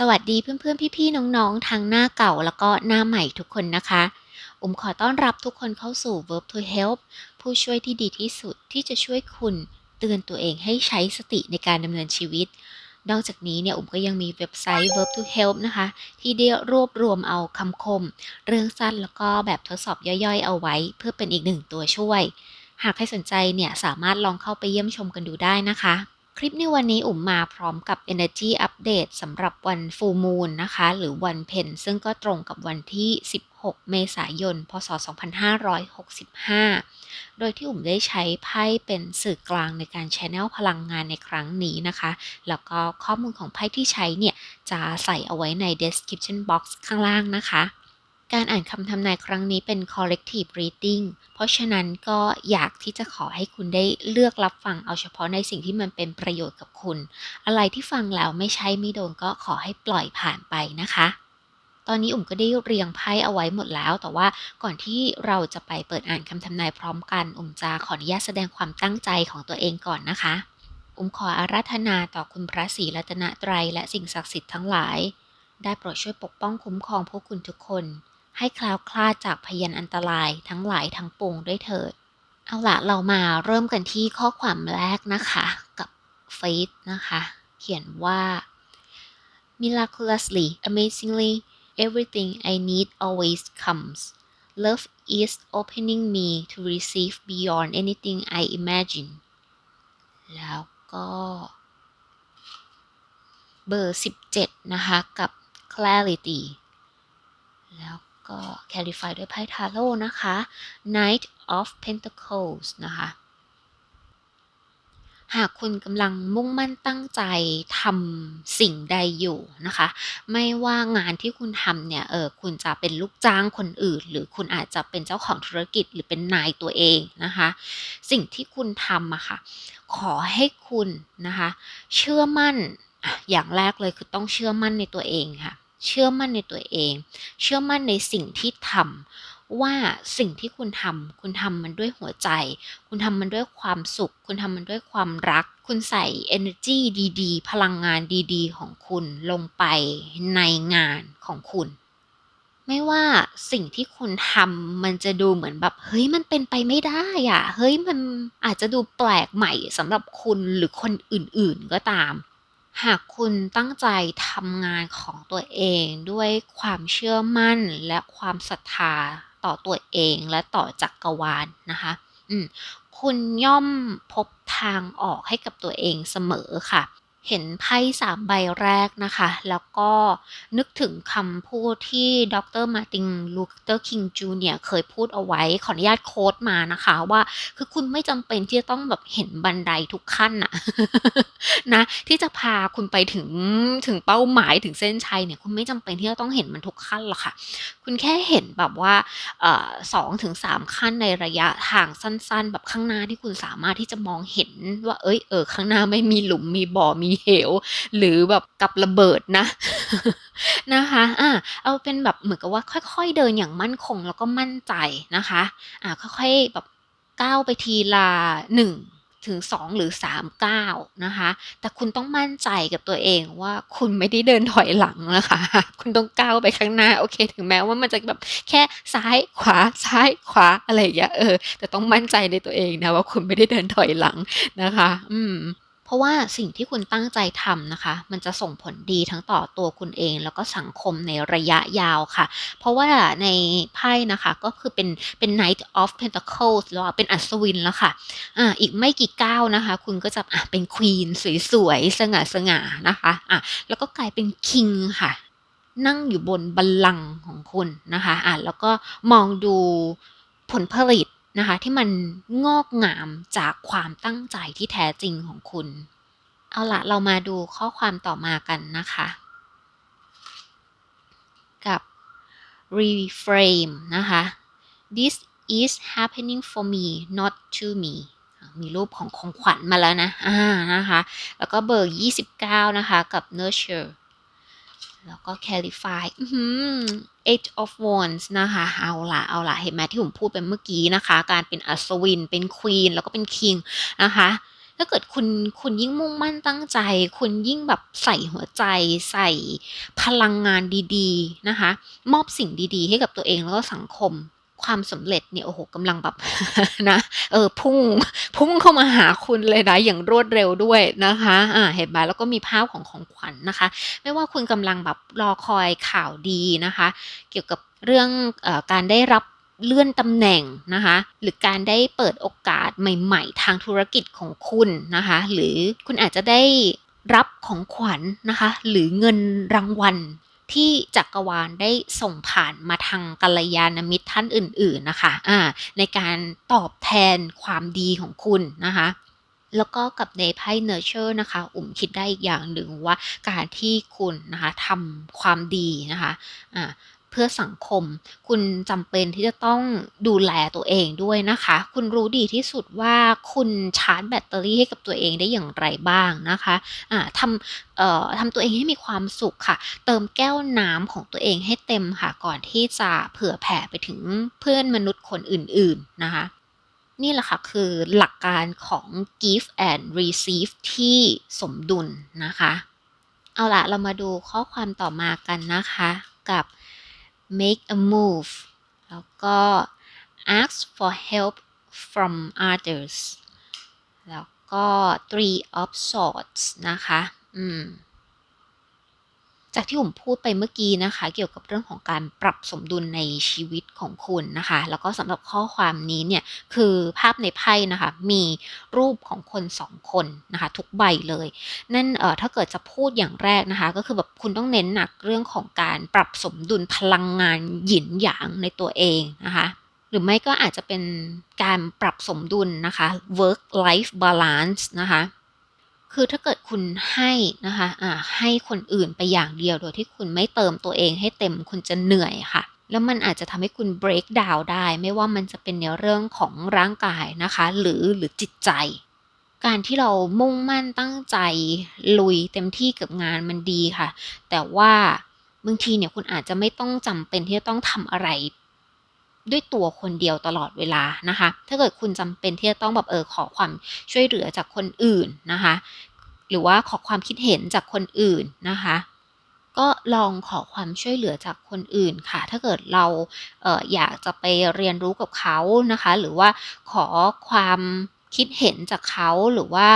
สวัสดีเพื่อนๆ พี่ๆ น้องๆ ทั้งหน้าเก่าแล้วก็หน้าใหม่ทุกคนนะคะ อุมขอต้อนรับทุกคนเข้าสู่ Verb to Help ผู้ช่วยที่ดีที่สุดที่จะช่วยคุณเตือนตัวเองให้ใช้สติในการดำเนินชีวิต นอกจากนี้เนี่ยอุมก็ยังมีเว็บไซต์ Verb to Help นะคะ ที่ได้รวบรวมเอาคำคม เรื่องสั้นแล้วก็แบบทดสอบย่อยๆ เอาไว้ เพื่อเป็นอีกหนึ่งตัวช่วย หากใครสนใจเนี่ยสามารถลองเข้าไปเยี่ยมชมกันดูได้นะคะ คลิปในวันนี้อุ๋มมาพร้อมกับ Energy Update สำหรับวัน Full Moon นะคะ หรือวันเพ็ญซึ่งก็ตรงกับวันที่ 16 เมษายน พศ 2565 โดยที่อุ๋มได้ใช้ไพ่เป็นสื่อกลางในการ Channel พลังงานในครั้งนี้นะคะ แล้วก็ข้อมูลของไพ่ที่ใช้เนี่ย จะใส่เอาไว้ใน description box ข้างล่างนะคะ การอ่านคำทำนายครั้งนี้เป็น collective reading เพราะฉะนั้นก็อยากที่จะขอให้คุณได้เลือกรับฟังเอาเฉพาะในสิ่งที่มันเป็นประโยชน์กับคุณ อะไรที่ฟังแล้วไม่ใช่ไม่โดนก็ขอให้ปล่อยผ่านไปนะคะ ตอนนี้อุ๋มก็ได้เรียงไพ่เอาไว้หมดแล้ว แต่ว่าก่อนที่เราจะไปเปิดอ่านคำทำนายพร้อมกัน อุ๋มจะขออนุญาตแสดงความตั้งใจของตัวเองก่อนนะคะ อุ๋มขออาราธนาต่อคุณพระศรีรัตนตรัยและสิ่งศักดิ์สิทธิ์ทั้งหลาย ได้โปรดช่วยปกป้องคุ้มครองพวกคุณทุกคน ให้แคลาวคลาดจากพยันอันตรายทั้งหลายทั้งปวงด้วยเถิด เอาละเรามาเริ่มกันที่ข้อความแรกนะคะ กับ faith นะคะ เขียนว่า miraculously amazingly everything I need always comes love is opening me to receive beyond anything I imagine แล้วก็เบอร์ 17 นะคะ กับ clarity แล้ว ก็ clarify ด้วยไพ่ทาโร่นะคะ knight of pentacles นะคะ หากคุณกำลังมุ่งมั่นตั้งใจทำสิ่งใดอยู่นะคะ ไม่ว่างานที่คุณทำเนี่ย เออ คุณจะเป็นลูกจ้างคนอื่น หรือคุณอาจจะเป็นเจ้าของธุรกิจหรือเป็นนายตัวเองนะคะ สิ่งที่คุณทำอะค่ะ ขอให้คุณนะคะ เชื่อมั่น อย่างแรกเลยคือต้องเชื่อมั่นในตัวเองค่ะ เชื่อมั่นในตัวเอง เชื่อมั่นในสิ่งที่ทำว่าสิ่งที่คุณทำคุณทำมันด้วยหัวใจ คุณทำมันด้วยความสุข คุณทำมันด้วยความรัก คุณใส่ energy ดีๆ พลังงานดีๆ ของคุณลงไปในงานของคุณไม่ว่าสิ่งที่คุณทำมันจะดูเหมือนแบบ เฮ้ยมันเป็นไปไม่ได้อะเฮ้ยมันอาจจะดูแปลกใหม่สำหรับคุณหรือคนอื่นๆก็ตาม หากคุณตั้งใจทำงานของตัวเองด้วยความเชื่อมั่นและความศรัทธาต่อตัวเองและต่อจักกรวาลนะคะคุณย่อมพบทางออกให้กับตัวเองเสมอค่ะ เห็นไพ่สามใบแรกนะคะ แล้วก็นึกถึงคำพูดที่ดรมาร์ตินลูเตอร์คิงจูเนียเคยพูดเอาไว้ ขออนุญาตโค้ดมานะคะว่า คือคุณไม่จำเป็นที่จะต้องแบบเห็นบันไดทุกขั้นนะนะ ที่จะพาคุณไปถึงถึงเป้าหมายถึงเส้นชัยเนี่ย คุณไม่จำเป็นที่จะต้องเห็นมันทุกขั้นหรอกค่ะ คุณแค่เห็นแบบว่าสองถึงสามขั้นในระยะทางสั้น ๆ แบบข้างหน้าที่คุณสามารถที่จะมองเห็นว่า เอ้ยเออข้างหน้าไม่มีหลุมมีบ่อมีเหว หรือแบบกับระเบิดนะนะคะอ่าเอาเป็นแบบเหมือนกับว่าค่อยๆเดินอย่างมั่นคงแล้วก็มั่นใจนะคะอ่าค่อยๆแบบก้าวไปทีละหนึ่งถึง 2 หรือ3ก้าวนะคะ แต่คุณต้องมั่นใจกับตัวเองว่าคุณไม่ได้เดินถอยหลังนะคะ คุณต้องก้าวไปข้างหน้าโอเค ถึงแม้ว่ามันจะแบบแค่ซ้ายขวาซ้ายขวาอะไรอย่างเงี้ยเออแต่ต้องมั่นใจในตัวเองนะว่าคุณไม่ได้เดินถอยหลังนะคะ อืม เพราะว่าสิ่งที่คุณตั้งใจทำนะคะ มันจะส่งผลดีทั้งต่อตัวคุณเอง แล้วก็สังคมในระยะยาวค่ะ เพราะว่าในไพ่นะคะก็คือเป็นเป็น Knight of Pentacles แล้วเป็นอัศวินแล้วค่ะอ่าอีกไม่กี่ก้าวนะคะ คุณก็จะอะเป็นควีนสวยๆสง่าๆนะคะอะแล้วก็กลายเป็นคิงค่ะ นั่งอยู่บนบัลลังก์ของคุณนะคะอะแล้วก็มองดูผลผลิต นะคะ ที่มันงอกงามจากความตั้งใจที่แท้จริงของคุณ เอาละเรามาดูข้อความต่อมากันนะคะ กับ reframe นะคะ this is happening for me not to me มีรูปของของขวัญมาแล้วนะอ่านะคะ แล้วก็เบอร์ 29 นะคะ กับ nurture แล้วก็ clarify อือหือ eight of wands นะคะ เอาละเอาละเห็นไหมที่ผมพูดไปเมื่อกี้นะคะ การเป็นอัศวิน เป็นควีน แล้วก็เป็นคิงนะคะ ถ้าเกิดคุณคุณยิ่งมุ่งมั่นตั้งใจ คุณยิ่งแบบใส่หัวใจ ใส่พลังงานดี ๆ นะคะ มอบสิ่งดี ๆ ให้กับตัวเองแล้วก็สังคม ความสำเร็จเนี่ยโอ้โฮกำลังแบบนะเออพุ่งพุ่งเข้ามาหาคุณเลยนะอย่างรวดเร็วด้วยนะคะอาเห็นไหมแล้วก็มีภาพของของขวัญนะคะ ไม่ว่าคุณกำลังแบบรอคอยข่าวดีนะคะ เกี่ยวกับเรื่องอการได้รับเลื่อนตำแหน่งนะคะ หรือการได้เปิดโอกาสใหม่ ๆ ทางธุรกิจของคุณนะคะ หรือคุณอาจจะได้รับของขวัญนะคะ หรือเงินรางวัล ที่จักรวาลได้ส่งผ่านมาทางกัลยาณมิตรท่านอื่น ๆนะคะอาในการตอบแทนความดีของคุณนะคะแล้วก็กับในไพ่เนเชอร์นะคะอุ่มคิดได้อีกอย่างหนึ่งว่าการที่คุณนะคะทำความดีนะคะอา พื่อสังคม คุณจำเป็นที่จะต้องดูแลตัวเองด้วยนะคะ คุณรู้ดีที่สุดว่าคุณชาร์จแบตเตอรี่ให้กับตัวเองได้อย่างไรบ้างนะคะอ่าทำเอ่อทำตัวเองให้มีความสุขค่ะ เติมแก้วน้ำของตัวเองให้เต็มค่ะ ก่อนที่จะเผื่อแผ่ไปถึงเพื่อนมนุษย์คนอื่น ๆ นะคะนี่แหละค่ะคือหลักการของ Give and Receive ที่สมดุลนะคะ เอาละเรามาดูข้อความต่อมากันนะคะกับ Make a move แล้วก็ Ask for help from others แล้วก็ Three of Swords นะคะ อืม จากที่ผมพูดไปเมื่อกี้นะคะ เกี่ยวกับเรื่องของการปรับสมดุลในชีวิตของคุณนะคะ แล้วก็สำหรับข้อความนี้เนี่ยคือภาพในไพ่นะคะ มีรูปของคน2คนนะคะ ทุกใบเลย นั่นเอ่อถ้าเกิดจะพูดอย่างแรกนะคะ ก็คือแบบคุณต้องเน้นหนักเรื่องของการปรับสมดุลพลังงานหยินหยางในตัวเองนะคะหรือไม่ก็อาจจะเป็นการปรับสมดุลนะคะ work life balance นะคะ คือถ้าเกิดคุณให้นะคะอ่าให้คนอื่นไปอย่างเดียวโดยที่คุณไม่เติมตัวเองให้เต็มคุณจะเหนื่อยค่ะ แล้วมันอาจจะทำให้คุณ break down ได้ ไม่ว่ามันจะเป็นในเรื่องของร่างกายนะคะ หรือหรือจิตใจ การที่เรามุ่งมั่นตั้งใจลุยเต็มที่กับงานมันดีค่ะ แต่ว่าบางทีเนี่ยคุณอาจจะไม่ต้องจำเป็นที่จะต้องทำอะไร ด้วยตัวคนเดียวตลอดเวลานะคะ ถ้าเกิดคุณจำเป็นที่จะต้องแบบเออขอความช่วยเหลือจากคนอื่นนะคะ หรือว่าขอความคิดเห็นจากคนอื่นนะคะ ก็ลองขอความช่วยเหลือจากคนอื่นค่ะ ถ้าเกิดเราเอออยากจะไปเรียนรู้กับเขานะคะ หรือว่าขอความคิดเห็นจากเขาหรือว่า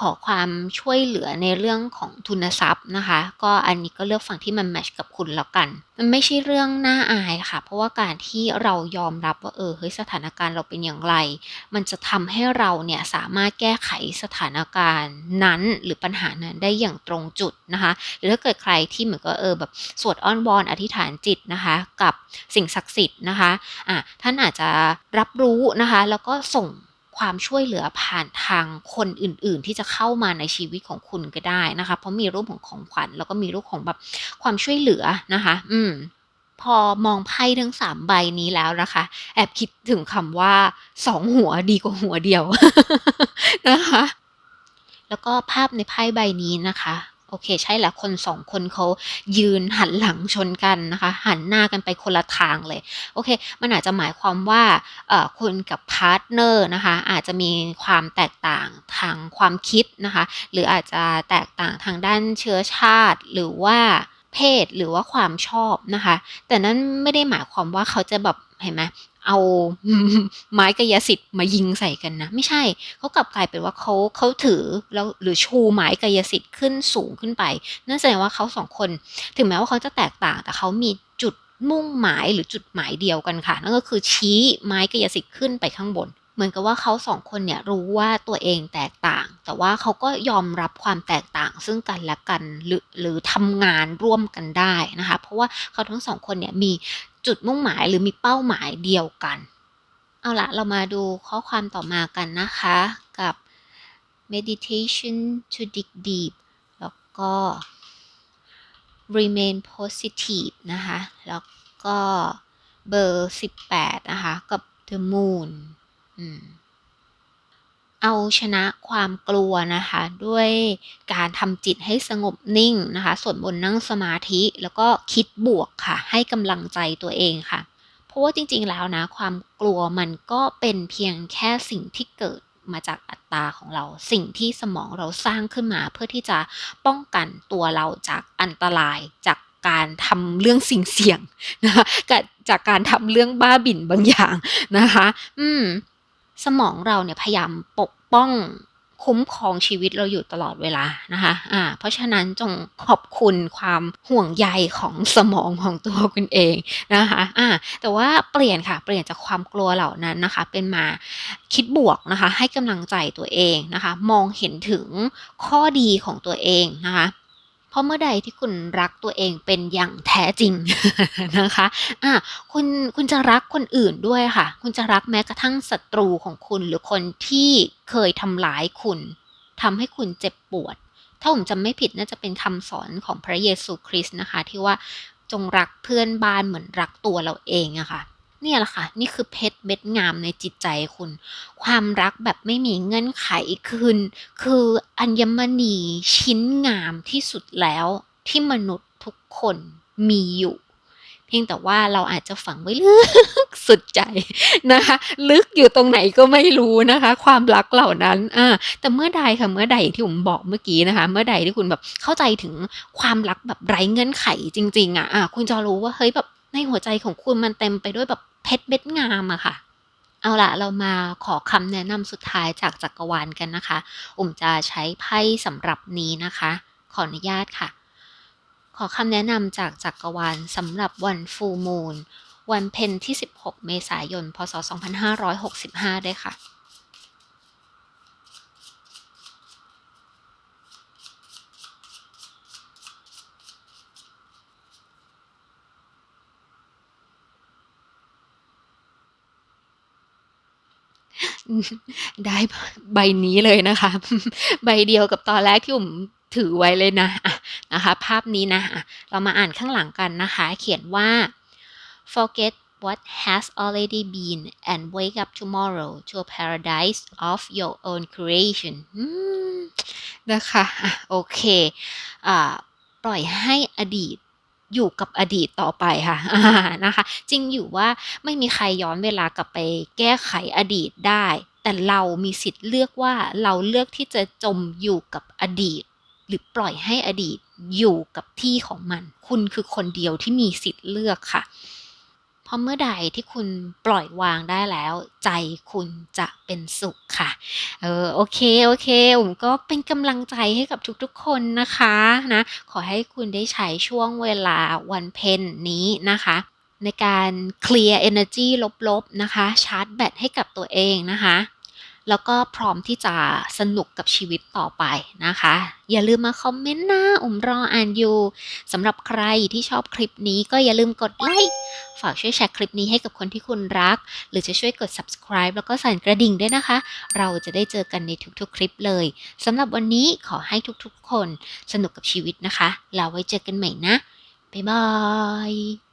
ขอความช่วยเหลือในเรื่องของทุนทรัพย์นะคะ ก็อันนี้ก็เลือกฝั่งที่มันแมชกับคุณแล้วกัน มันไม่ใช่เรื่องน่าอายค่ะ เพราะว่าการที่เรายอมรับว่าเออเฮ้ยสถานการณ์เราเป็นอย่างไร มันจะทำให้เราเนี่ยสามารถแก้ไขสถานการณ์นั้นหรือปัญหานั้นได้อย่างตรงจุดนะคะ หรือถ้าเกิดใครที่เหมือนกับเออแบบสวดอ้อนวอนอธิษฐานจิตนะคะ กับสิ่งศักดิ์สิทธิ์นะคะอ่าท่านอาจจะรับรู้นะคะ แล้วก็ส่ง ความช่วยเหลือผ่านทางคนอื่น ๆ ที่จะเข้ามาในชีวิตของคุณก็ได้นะคะ เพราะมีรูปของของขวัญแล้วก็มีรูปของแบบความช่วยเหลือนะคะ อืมพอมองไพ่ทั้ง3ใบนี้แล้วนะคะ แอบคิดถึงคำว่า2หัวดีกว่าหัวเดียวนะคะ แล้วก็ภาพในไพ่ใบนี้นะคะ โอเค ใช่แล้วคน2คนเขายืนหันหลังชนกันนะคะ หันหน้ากันไปคนละทางเลย โอเค มันอาจจะหมายความว่าคุณกับพาร์ตเนอร์นะคะ อาจจะมีความแตกต่างทางความคิดนะคะ หรืออาจจะแตกต่างทางด้านเชื้อชาติ หรือว่าเพศหรือว่าความชอบนะคะ แต่นั่นไม่ได้หมายความว่าเขาจะแบบเห็นไหม เอาไม้กายสิทธิ์มายิงใส่กันนะ ไม่ใช่เขากลับกลายเป็นว่าเขาเขาถือแล้วหรือชูไม้กายสิทธิ์ขึ้นสูงขึ้นไป นั่นแสดงว่าเขาสองคน ถึงแม้ว่าเขาจะแตกต่างแต่เขามีจุดมุ่งหมายหรือจุดหมายเดียวกันค่ะ นั่นก็คือชี้ไม้กายสิทธิ์ขึ้นไปข้างบน เหมือนกับว่าเขา2คนเนี่ยรู้ว่าตัวเองแตกต่าง แต่ว่าเขาก็ยอมรับความแตกต่าง ซึ่งกันและกันหรือหรือทำงานร่วมกันได้นะคะ เพราะว่าเขาทั้ง2คนเนี่ยมีจุดมุ่งหมายหรือมีเป้าหมายเดียวกัน เอาละเรามาดูข้อความต่อมากันนะคะกับ meditation to dig deep แล้วก็ remain positive นะคะ แล้วก็เบอร์ 18 นะคะ กับ the moon เอาชนะความกลัวนะคะ ด้วยการทำจิตให้สงบนิ่งนะคะสวดมนต์นั่งสมาธิแล้วก็คิดบวกค่ะ ให้กำลังใจตัวเองค่ะ เพราะว่าจริงๆแล้วนะ ความกลัวมันก็เป็นเพียงแค่สิ่งที่เกิดมาจากอัตราของเราสิ่งที่สมองเราสร้างขึ้นมา เพื่อที่จะป้องกันตัวเราจากอันตรายจากการทำเรื่องสิ่งเสี่ยงนะคะจากการทำเรื่องบ้าบิ่นบางอย่างนะคะ อืม สมองเราเนี่ยพยายามปกป้องคุ้มครองชีวิตเราอยู่ตลอดเวลานะคะอ่าเพราะฉะนั้นจงขอบคุณความห่วงใยของสมองของตัวคุณเองนะคะอ่าแต่ว่าเปลี่ยนค่ะเปลี่ยนจากความกลัวเหล่านั้นนะคะ เป็นมาคิดบวกนะคะ ให้กำลังใจตัวเองนะคะ มองเห็นถึงข้อดีของตัวเองนะคะ ราะเมื่อใดที่คุณรักตัวเองเป็นอย่างแท้จริงนะคะอะคุณคุณจะรักคนอื่นด้วยค่ะ คุณจะรักแม้กระทั่งศัตรูของคุณหรือคนที่เคยทำร้ายคุณทำให้คุณเจ็บปวด ถ้าผมจำไม่ผิดน่าจะเป็นคำสอนของพระเยซูคริสต์นะคะ ที่ว่าจงรักเพื่อนบ้านเหมือนรักตัวเราเองอะค่ะ เนี่ยแหละค่ะ นี่คือเพชรเม็ดงามในจิตใจคุณ ความรักแบบไม่มีเงื่อนไขคืนคืออัญมณีชิ้นงามที่สุดแล้วที่มนุษย์ทุกคนมีอยู่ เพียงแต่ว่าเราอาจจะฝังไว้ลึกสุดใจนะคะ ลึกอยู่ตรงไหนก็ไม่รู้นะคะ ความรักเหล่านั้นอ่าแต่เมื่อใดค่ะเมื่อใดอย่างที่ผมบอกเมื่อกี้นะคะ เมื่อใดที่คุณแบบเข้าใจถึงความรักแบบไร้เงื่อนไขจริง ๆอะอ่าคุณจะรู้ว่าเฮ้ยแบบในหัวใจของคุณมันเต็มไปด้วยแบบ เพชรเม็ดงามอะค่ะ เอาละเรามาขอคำแนะนำสุดท้ายจากจักรวาลกันนะคะ อุ่มจะใช้ไพ่สำหรับนี้นะคะ ขออนุญาตค่ะ ขอคำแนะนำจากจักรวาลสำหรับวันฟูมูลวันเพ็ญที่ 16 เมษายน พศ 2565 ด้วยค่ะ ได้ใบนี้เลยนะคะ ใบเดียวกับตอนแรกที่ผมถือไว้เลยนะะนะคะ ภาพนี้นะะเรามาอ่านข้างหลังกันนะคะ เขียนว่า forget what has already been and wake up tomorrow to a paradise of your own creation นะคะ โอเคอปล่อยให้อดีต อยู่กับอดีตต่อไปค่ะนะคะ จริงอยู่ว่าไม่มีใครย้อนเวลากลับไปแก้ไขอดีตได้ แต่เรามีสิทธิ์เลือกว่าเราเลือกที่จะจมอยู่กับอดีต หรือปล่อยให้อดีตอยู่กับที่ของมัน คุณคือคนเดียวที่มีสิทธิ์เลือกค่ะ เพราะเมื่อใดที่คุณปล่อยวางได้แล้ว ใจคุณจะเป็นสุขค่ะ เออโอเคโอเคผมก็เป็นกำลังใจให้กับทุกๆคนนะคะนะขอให้คุณได้ใช้ช่วงเวลาวันเพ็ญนี้นะคะในการเคลียร์ energy ลบๆ นะคะ ชาร์จแบตให้กับตัวเองนะคะ แล้วก็พร้อมที่จะสนุกกับชีวิตต่อไปนะคะ อย่าลืมมาคอมเมนต์นะอุมรออ่านอยู่สำหรับใครที่ชอบคลิปนี้ก็อย่าลืมกดไลค์ฝากช่วยแชร์คลิปนี้ให้กับคนที่คุณรัก หรือจะช่วยกด subscribe แล้วก็สั่นกระดิ่งด้วยนะคะ เราจะได้เจอกันในทุกๆ คลิปเลยสำหรับวันนี้ขอให้ทุกๆ คนสนุกกับชีวิตนะคะแล้วไว้เจอกันใหม่นะบ๊ายบาย